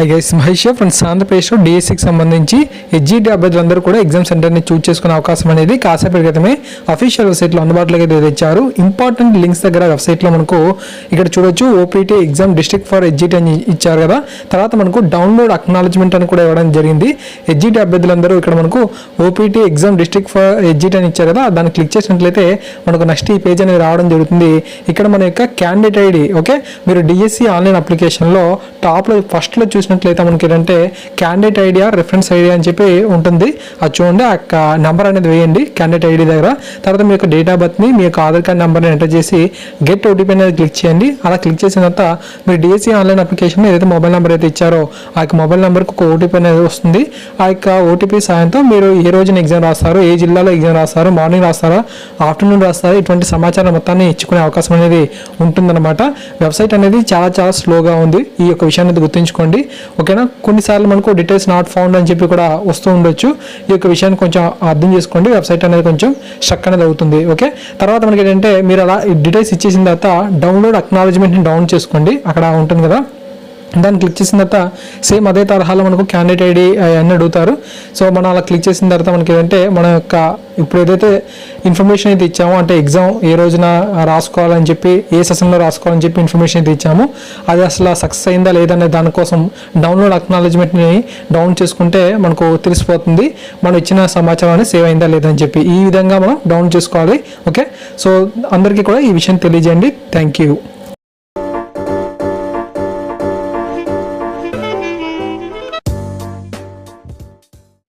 Hi guys Mahesh friends ఆంధ్రప్రదేశ్లో డిఎస్సికి సంబంధించి హెచ్జిటి అభ్యర్థులందరూ కూడా ఎగ్జామ్ సెంటర్ని చూస్ చేసుకునే అవకాశం అనేది కాసేపటి క్రితమే అఫీషియల్ వెబ్సైట్లో అందుబాటులోకి తెచ్చారు. ఇంపార్టెంట్ లింక్స్ దగ్గర వెబ్సైట్లో మనకు ఇక్కడ చూడొచ్చు. OPT exam district for HGT అని ఇచ్చారు కదా. తర్వాత మనకు డౌన్లోడ్ అక్నాలజ్మెంట్ అని కూడా ఇవ్వడం జరిగింది. హెచ్జిటి అభ్యర్థులందరూ ఇక్కడ మనకు OPT exam district for HGT అని ఇచ్చారు కదా. దాన్ని క్లిక్ చేసినట్లయితే మనకు నెక్స్ట్ ఈ పేజ్ అనేది రావడం జరుగుతుంది. ఇక్కడ మన యొక్క క్యాండిడేట్ ఐడి ఓకే మీరు డిఎస్సి ఆన్లైన్ అప్లికేషన్లో టాప్లో ఫస్ట్లో చూసినట్లయితే మనకి ఏంటంటే క్యాండిడేట్ ఐడియా రిఫరెన్స్ ఐడియా అని చెప్పి ఉంటుంది. అది చూడండి ఆ యొక్క నెంబర్ అనేది వేయండి క్యాండిడేట్ ఐడి దగ్గర. తర్వాత మీ యొక్క డేట్ ఆఫ్ బర్త్ని మీ యొక్క ఆధార్ కార్డ్ నెంబర్ని ఎంటర్ చేసి గెట్ ఓటీపీ అనేది క్లిక్ చేయండి. అలా క్లిక్ చేసిన తర్వాత మీరు డిఎస్సి ఆన్లైన్ అప్లికేషన్ ఏదైతే మొబైల్ నెంబర్ అయితే ఇచ్చారో ఆ యొక్క మొబైల్ నెంబర్కి ఒక ఓటీపీ అనేది వస్తుంది. ఆ యొక్క ఓటీపీ సాయంతో మీరు ఏ రోజున ఎగ్జామ్ రాస్తారు ఏ జిల్లాలో ఎగ్జామ్ రాస్తారు మార్నింగ్ రాస్తారా ఆఫ్టర్నూన్ రాస్తారా ఇటువంటి సమాచారం మొత్తాన్ని ఇచ్చుకునే అవకాశం అనేది ఉంటుందన్నమాట. వెబ్సైట్ అనేది చాలా చాలా స్లోగా ఉంది. ఈ యొక్క విషయాన్ని గుర్తుంచుకోండి. ఓకేనా? కొన్నిసార్లు మనకు డీటెయిల్స్ నాట్ ఫౌండ్ అని చెప్పి కూడా వస్తూ ఉండొచ్చు. ఈ యొక్క విషయాన్ని కొంచెం అర్థం చేసుకోండి. వెబ్సైట్ అనేది కొంచెం స్ట్రక్ అనేది అవుతుంది. ఓకే? తర్వాత మనకి ఏంటంటే మీరు అలా డీటెయిల్స్ ఇచ్చేసిన తర్వాత డౌన్లోడ్ అక్నాలజ్మెంట్ని డౌన్ చేసుకోండి. అక్కడ ఉంటుంది కదా? దాన్ని క్లిక్ చేసిన తర్వాత సేమ్ అదే తరహాలో మనకు క్యాండిడేట్ ఐడి అవన్నీ అడుగుతారు. సో మనం అలా క్లిక్ చేసిన తర్వాత మనకి ఏంటంటే మన యొక్క ఇప్పుడు ఏదైతే ఇన్ఫర్మేషన్ అయితే ఇచ్చామో అంటే ఎగ్జామ్ ఏ రోజున రాసుకోవాలని చెప్పి ఏ సెషన్లో రాసుకోవాలని చెప్పి ఇన్ఫర్మేషన్ అయితే ఇచ్చామో అది అసలు సక్సెస్ అయిందా లేదనే దానికోసం డౌన్లోడ్ అక్నాలజ్మెంట్ని డౌన్ చేసుకుంటే మనకు తెలిసిపోతుంది మనం ఇచ్చిన సమాచారాన్ని సేవ్ అయిందా లేదని చెప్పి. ఈ విధంగా మనం డౌన్ చేసుకోవాలి. ఓకే సో అందరికీ కూడా ఈ విషయం తెలియజేయండి. Thank you